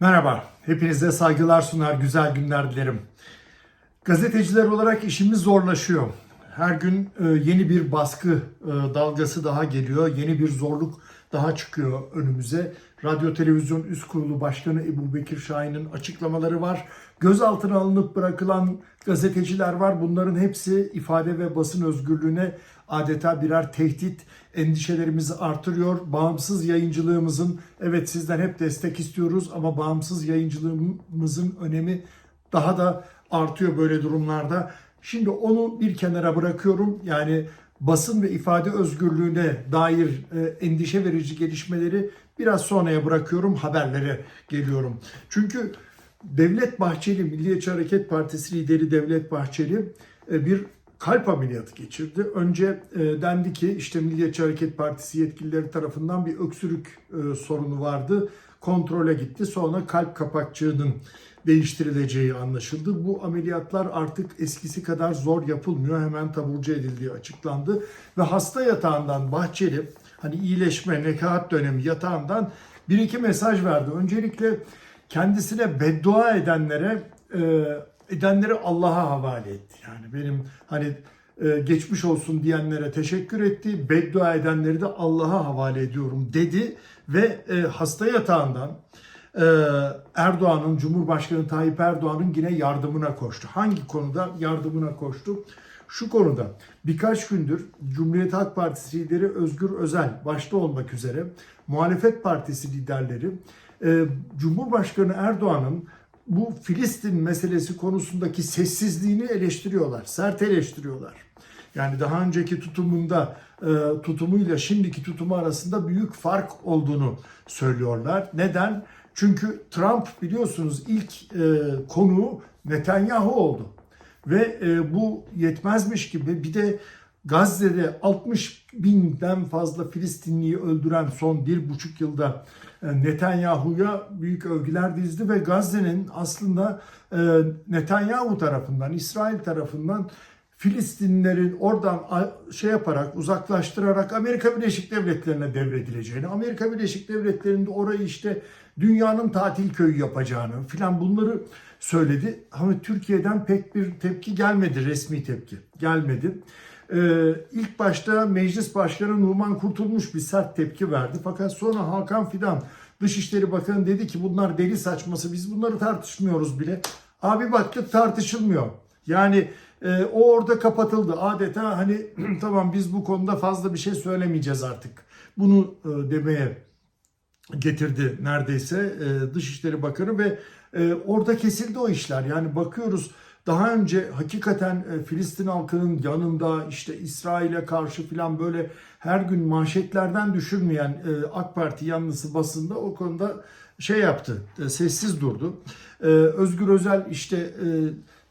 Merhaba, hepinize saygılar sunar, güzel günler dilerim. Gazeteciler olarak işimiz zorlaşıyor. Her gün e, yeni bir baskı e, dalgası daha geliyor, yeni bir zorluk daha çıkıyor önümüze. Radyo Televizyon Üst Kurulu Başkanı Ebu Bekir Şahin'in açıklamaları var. Gözaltına alınıp bırakılan gazeteciler var. Bunların hepsi ifade ve basın özgürlüğüne adeta birer tehdit endişelerimizi artırıyor. Bağımsız yayıncılığımızın evet sizden hep destek istiyoruz ama bağımsız yayıncılığımızın önemi daha da artıyor böyle durumlarda. Şimdi onu bir kenara bırakıyorum. Yani basın ve ifade özgürlüğüne dair e, endişe verici gelişmeleri biraz sonraya bırakıyorum. Haberlere geliyorum. Çünkü Devlet Bahçeli, Milliyetçi Hareket Partisi lideri Devlet Bahçeli e, bir kalp ameliyatı geçirdi. Önce e, dendi ki işte Milliyetçi Hareket Partisi yetkilileri tarafından bir öksürük e, sorunu vardı. Kontrole gitti. Sonra kalp kapakçığının değiştirileceği anlaşıldı. Bu ameliyatlar artık eskisi kadar zor yapılmıyor. Hemen taburcu edildiği açıklandı. Ve hasta yatağından Bahçeli hani iyileşme, nekaat dönemi yatağından bir iki mesaj verdi. Öncelikle kendisine beddua edenlere e, edenleri Allah'a havale etti. Yani benim hani e, geçmiş olsun diyenlere teşekkür etti. Beddua edenleri de Allah'a havale ediyorum dedi ve e, hasta yatağından e, Erdoğan'ın Cumhurbaşkanı Tayyip Erdoğan'ın yine yardımına koştu. Hangi konuda yardımına koştu? Şu konuda birkaç gündür Cumhuriyet Halk Partisi lideri Özgür Özel başta olmak üzere muhalefet partisi liderleri Cumhurbaşkanı Erdoğan'ın bu Filistin meselesi konusundaki sessizliğini eleştiriyorlar, sert eleştiriyorlar. Yani daha önceki tutumunda e, tutumuyla şimdiki tutumu arasında büyük fark olduğunu söylüyorlar. Neden? Çünkü Trump biliyorsunuz ilk e, konuğu Netanyahu oldu. Ve e, bu yetmezmiş gibi bir de Gazze'de 60 binden fazla Filistinliyi öldüren son bir buçuk yılda Netanyahu'ya büyük övgüler dizdi ve Gazze'nin aslında e, Netanyahu tarafından, İsrail tarafından Filistinlerin oradan şey yaparak, uzaklaştırarak Amerika Birleşik Devletleri'ne devredileceğini, Amerika Birleşik Devletleri'nde orayı işte dünyanın tatil köyü yapacağını filan bunları söyledi. Ama Türkiye'den pek bir tepki gelmedi, resmi tepki gelmedi. Ee, ilk başta Meclis Başkanı Numan Kurtulmuş bir sert tepki verdi. Fakat sonra Hakan Fidan Dışişleri Bakanı dedi ki bunlar deli saçması biz bunları tartışmıyoruz bile. Abi baktık tartışılmıyor. Yani e, o orada kapatıldı. Adeta hani tamam biz bu konuda fazla bir şey söylemeyeceğiz artık. Bunu e, demeye getirdi neredeyse e, Dışişleri Bakanı ve e, orada kesildi o işler. Yani bakıyoruz daha önce hakikaten e, Filistin halkının yanında işte İsrail'e karşı falan böyle her gün manşetlerden düşürmeyen e, AK Parti yanlısı basında o konuda şey yaptı, e, sessiz durdu. Özgür Özel işte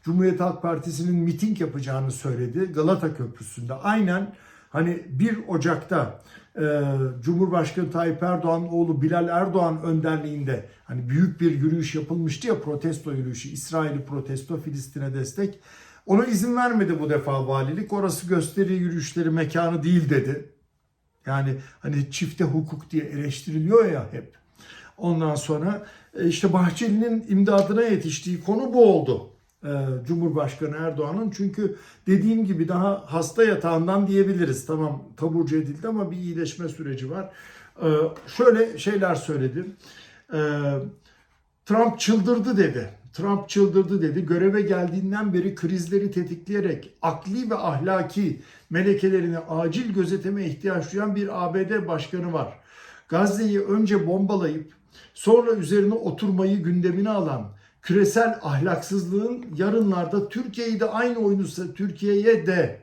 Cumhuriyet Halk Partisi'nin miting yapacağını söyledi Galata Köprüsü'nde. Aynen hani 1 Ocak'ta e, Cumhurbaşkanı Tayyip Erdoğan oğlu Bilal Erdoğan önderliğinde hani büyük bir yürüyüş yapılmıştı ya protesto yürüyüşü İsrail'i protesto Filistin'e destek. Ona izin vermedi bu defa valilik. Orası gösteri yürüyüşleri mekanı değil dedi. Yani hani çifte hukuk diye eleştiriliyor ya hep. Ondan sonra e, işte Bahçeli'nin imdadına yetiştiği konu bu oldu. E, Cumhurbaşkanı Erdoğan'ın çünkü dediğim gibi daha hasta yatağından diyebiliriz. Tamam taburcu edildi ama bir iyileşme süreci var. E, şöyle şeyler söyledim. Trump çıldırdı dedi. Trump çıldırdı dedi. Göreve geldiğinden beri krizleri tetikleyerek akli ve ahlaki melekelerini acil gözetime ihtiyaç duyan bir ABD başkanı var. Gazze'yi önce bombalayıp sonra üzerine oturmayı gündemine alan küresel ahlaksızlığın yarınlarda Türkiye'yi de aynı oyunu Türkiye'ye de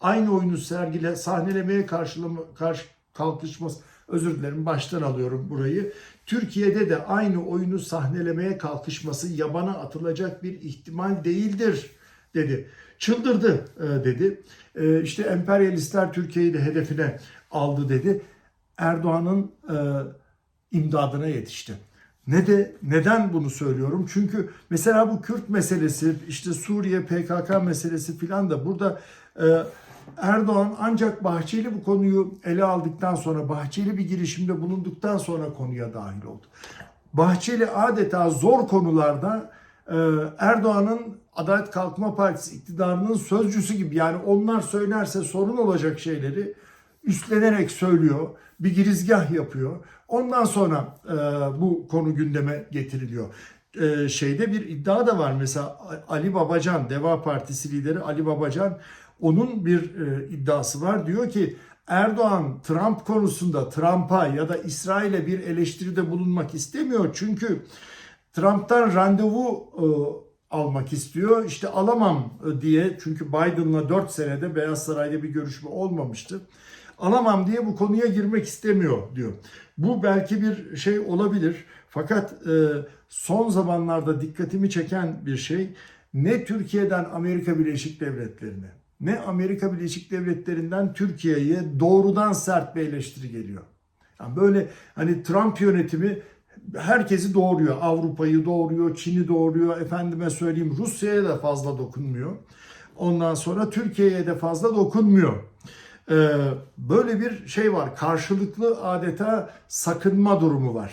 aynı oyunu sergile sahnelemeye karşılama, karşı kalkışması özür dilerim baştan alıyorum burayı. Türkiye'de de aynı oyunu sahnelemeye kalkışması yabana atılacak bir ihtimal değildir dedi. Çıldırdı e, dedi. E, işte emperyalistler Türkiye'yi de hedefine aldı dedi. Erdoğan'ın e, imdadına yetişti. Ne de neden bunu söylüyorum? Çünkü mesela bu Kürt meselesi, işte Suriye PKK meselesi filan da burada e, Erdoğan ancak Bahçeli bu konuyu ele aldıktan sonra, Bahçeli bir girişimde bulunduktan sonra konuya dahil oldu. Bahçeli adeta zor konularda e, Erdoğan'ın Adalet Kalkınma Partisi iktidarının sözcüsü gibi yani onlar söylerse sorun olacak şeyleri üstlenerek söylüyor, bir girizgah yapıyor. Ondan sonra e, bu konu gündeme getiriliyor. E, şeyde bir iddia da var mesela Ali Babacan, Deva Partisi lideri Ali Babacan onun bir e, iddiası var. Diyor ki Erdoğan Trump konusunda Trump'a ya da İsrail'e bir eleştiride bulunmak istemiyor. Çünkü Trump'tan randevu e, almak istiyor. İşte alamam e, diye çünkü Biden'la 4 senede Beyaz Saray'da bir görüşme olmamıştı. Alamam diye bu konuya girmek istemiyor diyor. Bu belki bir şey olabilir. Fakat e, son zamanlarda dikkatimi çeken bir şey ne Türkiye'den Amerika Birleşik Devletleri'ne ne Amerika Birleşik Devletleri'nden Türkiye'ye doğrudan sert bir eleştiri geliyor. Yani böyle hani Trump yönetimi herkesi doğuruyor. Avrupa'yı doğuruyor, Çin'i doğuruyor. Efendime söyleyeyim Rusya'ya da fazla dokunmuyor. Ondan sonra Türkiye'ye de fazla dokunmuyor. Ee, böyle bir şey var. Karşılıklı adeta sakınma durumu var.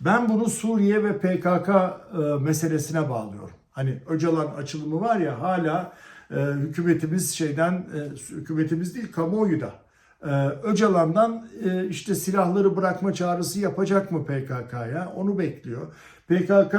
Ben bunu Suriye ve PKK e, meselesine bağlıyorum. Hani Öcalan açılımı var ya hala e, hükümetimiz şeyden e, hükümetimiz değil kamuoyu da Öcalan'dan işte silahları bırakma çağrısı yapacak mı PKK'ya onu bekliyor. PKK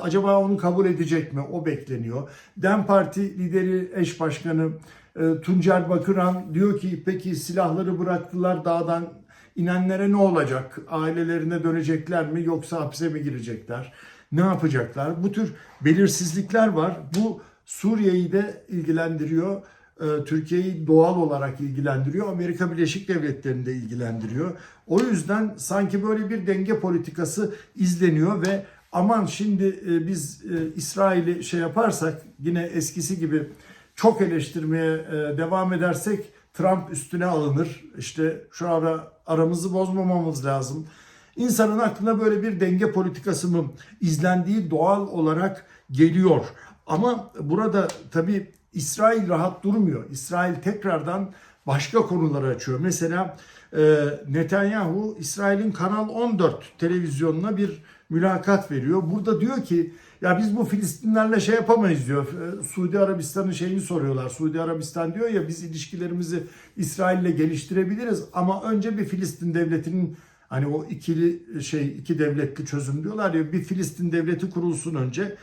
acaba onu kabul edecek mi? O bekleniyor. Dem Parti lideri eş başkanı e, Tuncer Bakıran diyor ki peki silahları bıraktılar dağdan inenlere ne olacak? Ailelerine dönecekler mi yoksa hapse mi girecekler? Ne yapacaklar? Bu tür belirsizlikler var. Bu Suriye'yi de ilgilendiriyor. Ee, Türkiye'yi doğal olarak ilgilendiriyor. Amerika Birleşik Devletleri'ni de ilgilendiriyor. O yüzden sanki böyle bir denge politikası izleniyor ve aman şimdi e, biz e, İsrail'i şey yaparsak yine eskisi gibi çok eleştirmeye e, devam edersek Trump üstüne alınır. İşte şu ara aramızı bozmamamız lazım. İnsanın aklına böyle bir denge politikası mı izlendiği doğal olarak geliyor. Ama burada tabii İsrail rahat durmuyor. İsrail tekrardan başka konuları açıyor. Mesela e, Netanyahu İsrail'in Kanal 14 televizyonuna bir mülakat veriyor. Burada diyor ki ya biz bu Filistinlerle şey yapamayız diyor. E, Suudi Arabistan'ın şeyini soruyorlar. Suudi Arabistan diyor ya biz ilişkilerimizi İsrail'le geliştirebiliriz ama önce bir Filistin devletinin hani o ikili şey iki devletli çözüm diyorlar ya bir Filistin devleti kurulsun önce.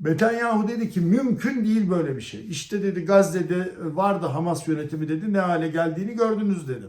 Netanyahu dedi ki mümkün değil böyle bir şey. İşte dedi Gazze'de vardı Hamas yönetimi dedi ne hale geldiğini gördünüz dedi.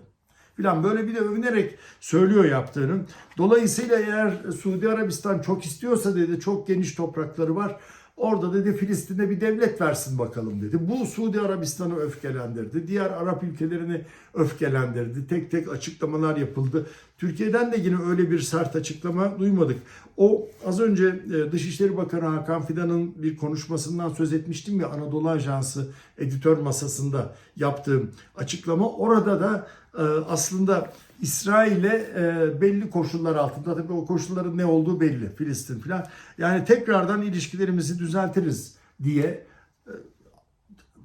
Filan böyle bir de övünerek söylüyor yaptığını. Dolayısıyla eğer Suudi Arabistan çok istiyorsa dedi çok geniş toprakları var. Orada dedi Filistin'e bir devlet versin bakalım dedi. Bu Suudi Arabistan'ı öfkelendirdi. Diğer Arap ülkelerini öfkelendirdi. Tek tek açıklamalar yapıldı. Türkiye'den de yine öyle bir sert açıklama duymadık. O az önce e, Dışişleri Bakanı Hakan Fidan'ın bir konuşmasından söz etmiştim ya Anadolu Ajansı editör masasında yaptığım açıklama. Orada da aslında İsrail'e e, belli koşullar altında tabii o koşulların ne olduğu belli Filistin falan. Yani tekrardan ilişkilerimizi düzeltiriz diye e,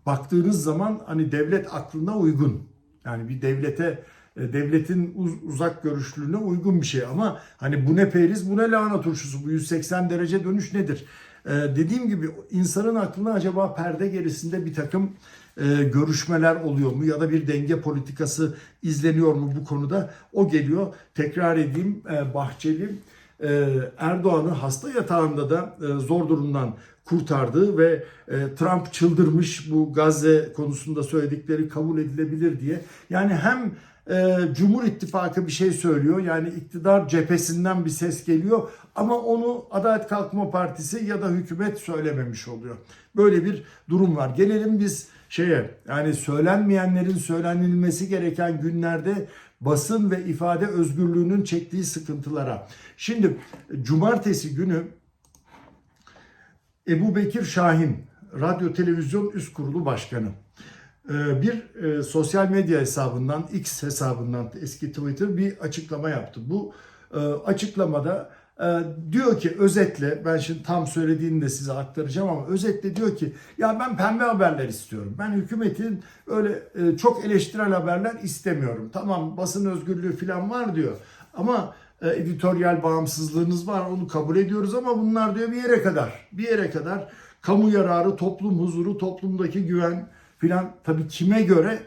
baktığınız zaman hani devlet aklına uygun. Yani bir devlete e, devletin uz, uzak görüşlülüğüne uygun bir şey ama hani bu ne periz bu ne lahana turşusu bu 180 derece dönüş nedir? Ee, dediğim gibi insanın aklına acaba perde gerisinde bir takım e, görüşmeler oluyor mu ya da bir denge politikası izleniyor mu bu konuda o geliyor. Tekrar edeyim e, Bahçeli e, Erdoğan'ı hasta yatağında da e, zor durumdan kurtardı ve e, Trump çıldırmış bu Gazze konusunda söyledikleri kabul edilebilir diye. Yani hem e, Cumhur İttifakı bir şey söylüyor. Yani iktidar cephesinden bir ses geliyor ama onu Adalet Kalkınma Partisi ya da hükümet söylememiş oluyor. Böyle bir durum var. Gelelim biz şeye yani söylenmeyenlerin söylenilmesi gereken günlerde basın ve ifade özgürlüğünün çektiği sıkıntılara. Şimdi cumartesi günü Ebu Bekir Şahin, Radyo Televizyon Üst Kurulu Başkanı e, bir e, sosyal medya hesabından, X hesabından eski Twitter bir açıklama yaptı. Bu e, açıklamada diyor ki özetle ben şimdi tam söylediğini de size aktaracağım ama özetle diyor ki ya ben pembe haberler istiyorum. Ben hükümetin öyle çok eleştirel haberler istemiyorum. Tamam basın özgürlüğü falan var diyor. Ama e, editoryal bağımsızlığınız var onu kabul ediyoruz ama bunlar diyor bir yere kadar. Bir yere kadar kamu yararı, toplum huzuru, toplumdaki güven filan tabii kime göre?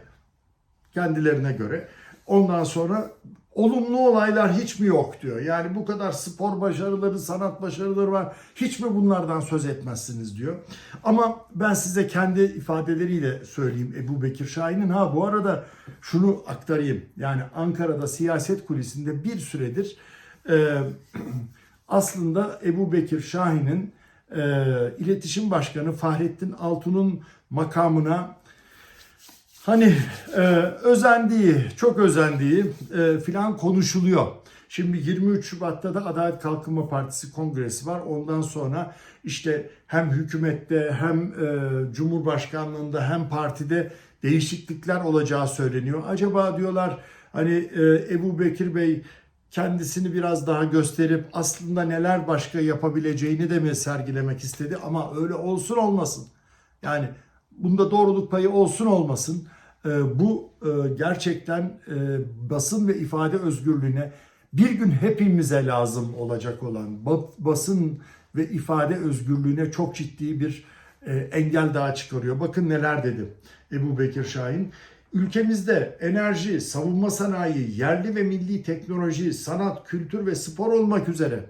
Kendilerine göre. Ondan sonra olumlu olaylar hiç mi yok diyor. Yani bu kadar spor başarıları, sanat başarıları var. Hiç mi bunlardan söz etmezsiniz diyor. Ama ben size kendi ifadeleriyle söyleyeyim Ebu Bekir Şahin'in. Ha bu arada şunu aktarayım. Yani Ankara'da siyaset kulisinde bir süredir e, aslında Ebu Bekir Şahin'in e, iletişim başkanı Fahrettin Altun'un makamına hani e, özendiği, çok özendiği e, filan konuşuluyor. Şimdi 23 Şubat'ta da Adalet Kalkınma Partisi kongresi var. Ondan sonra işte hem hükümette hem e, Cumhurbaşkanlığında hem partide değişiklikler olacağı söyleniyor. Acaba diyorlar hani e, Ebu Bekir Bey kendisini biraz daha gösterip aslında neler başka yapabileceğini de mi sergilemek istedi ama öyle olsun olmasın. Yani bunda doğruluk payı olsun olmasın. e, bu e, gerçekten e, basın ve ifade özgürlüğüne bir gün hepimize lazım olacak olan ba- basın ve ifade özgürlüğüne çok ciddi bir engel daha çıkarıyor. Bakın neler dedi Ebu Bekir Şahin. Ülkemizde enerji, savunma sanayi, yerli ve milli teknoloji, sanat, kültür ve spor olmak üzere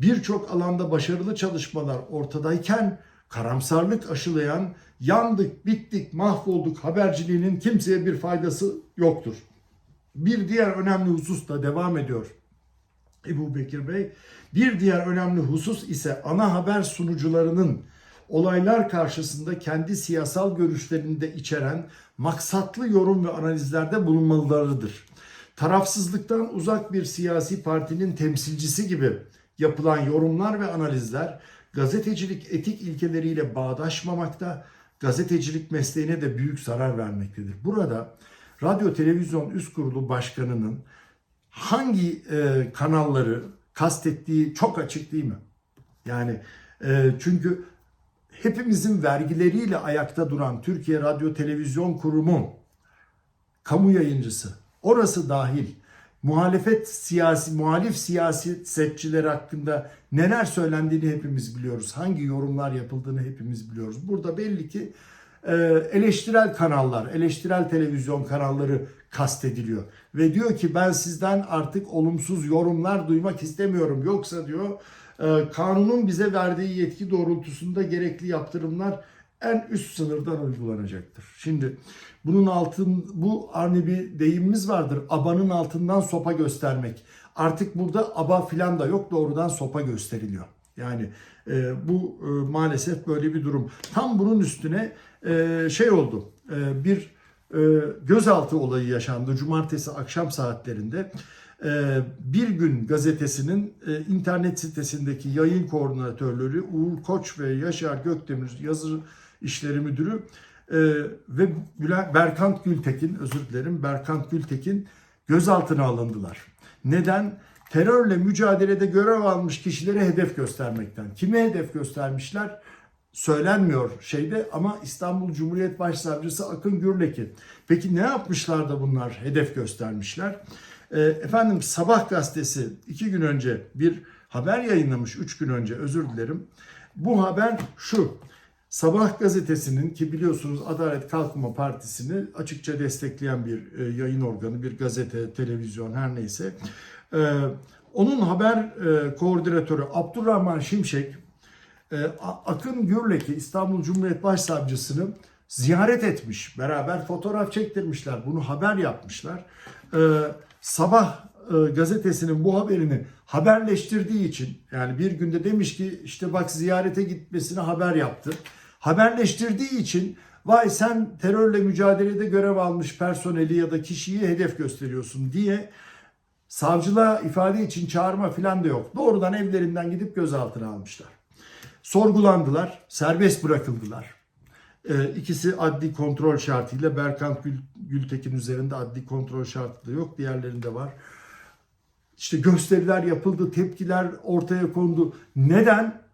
birçok alanda başarılı çalışmalar ortadayken karamsarlık aşılayan yandık, bittik, mahvolduk haberciliğinin kimseye bir faydası yoktur. Bir diğer önemli husus da devam ediyor. Ebu Bekir Bey. Bir diğer önemli husus ise ana haber sunucularının olaylar karşısında kendi siyasal görüşlerini de içeren maksatlı yorum ve analizlerde bulunmalılarıdır. Tarafsızlıktan uzak bir siyasi partinin temsilcisi gibi yapılan yorumlar ve analizler gazetecilik etik ilkeleriyle bağdaşmamakta, gazetecilik mesleğine de büyük zarar vermektedir. Burada Radyo Televizyon Üst Kurulu Başkanı'nın hangi e, kanalları kastettiği çok açık değil mi? Yani e, çünkü hepimizin vergileriyle ayakta duran Türkiye Radyo Televizyon Kurumu kamu yayıncısı orası dahil muhalefet siyasi muhalif siyasetçiler hakkında neler söylendiğini hepimiz biliyoruz. Hangi yorumlar yapıldığını hepimiz biliyoruz. Burada belli ki e, eleştirel kanallar, eleştirel televizyon kanalları kastediliyor. Ve diyor ki ben sizden artık olumsuz yorumlar duymak istemiyorum. Yoksa diyor e, kanunun bize verdiği yetki doğrultusunda gerekli yaptırımlar en üst sınırdan uygulanacaktır. Şimdi bunun altın bu hani bir deyimimiz vardır. Abanın altından sopa göstermek. Artık burada aba filan da yok doğrudan sopa gösteriliyor. Yani e, bu e, maalesef böyle bir durum. Tam bunun üstüne e, şey oldu. E, bir e, gözaltı olayı yaşandı cumartesi akşam saatlerinde. E, bir gün gazetesinin e, internet sitesindeki yayın koordinatörleri Uğur Koç ve Yaşar Gökdemir yazı işleri müdürü e, ve Bülent, Berkant Gültekin özür dilerim Berkant Gültekin gözaltına alındılar. Neden? Terörle mücadelede görev almış kişilere hedef göstermekten. Kime hedef göstermişler? Söylenmiyor şeyde ama İstanbul Cumhuriyet Başsavcısı Akın Gürlek'i. Peki ne yapmışlar da bunlar hedef göstermişler? E, efendim Sabah gazetesi iki gün önce bir haber yayınlamış, üç gün önce özür dilerim. Bu haber şu. Sabah gazetesinin ki biliyorsunuz Adalet Kalkınma Partisi'ni açıkça destekleyen bir e, yayın organı, bir gazete, televizyon her neyse. E, onun haber e, koordinatörü Abdurrahman Şimşek, e, Akın Gürlek'i İstanbul Cumhuriyet Başsavcısını ziyaret etmiş. Beraber fotoğraf çektirmişler. Bunu haber yapmışlar. E, Sabah e, gazetesinin bu haberini haberleştirdiği için yani bir günde demiş ki işte bak ziyarete gitmesine haber yaptı. Haberleştirdiği için vay sen terörle mücadelede görev almış personeli ya da kişiyi hedef gösteriyorsun diye savcılığa ifade için çağırma falan da yok. Doğrudan evlerinden gidip gözaltına almışlar. Sorgulandılar, serbest bırakıldılar. Ee, ikisi adli kontrol şartıyla Berkant Gül, Gültekin üzerinde adli kontrol şartı da yok. Diğerlerinde var işte gösteriler yapıldı, tepkiler ortaya kondu. Neden?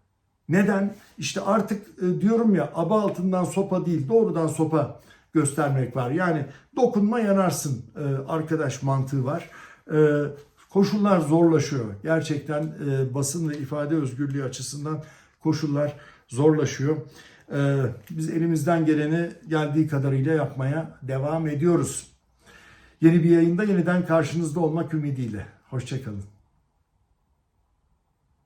Neden? İşte artık e, diyorum ya aba altından sopa değil doğrudan sopa göstermek var. Yani dokunma yanarsın e, arkadaş mantığı var. E, koşullar zorlaşıyor. Gerçekten basın ve ifade özgürlüğü açısından koşullar zorlaşıyor. Biz elimizden geleni geldiği kadarıyla yapmaya devam ediyoruz. Yeni bir yayında yeniden karşınızda olmak ümidiyle. Hoşçakalın.